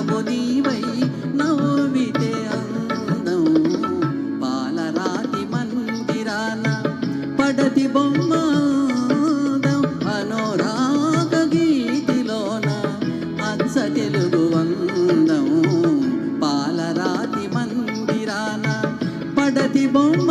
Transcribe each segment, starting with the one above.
అందము నీవై నవ్వితే అందం పాలరాతి మందిరాన పడతి బొమ్మ అనురాగ గీతిలోన అచ్చ తెలుగు అందం. పాలరాతి మందిరాన పడతి బొమ్మ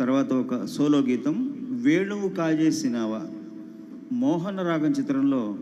తర్వాత ఒక సోలో గీతం వేణువు కాజేసినావా? మోహన రాగం చిత్రంలో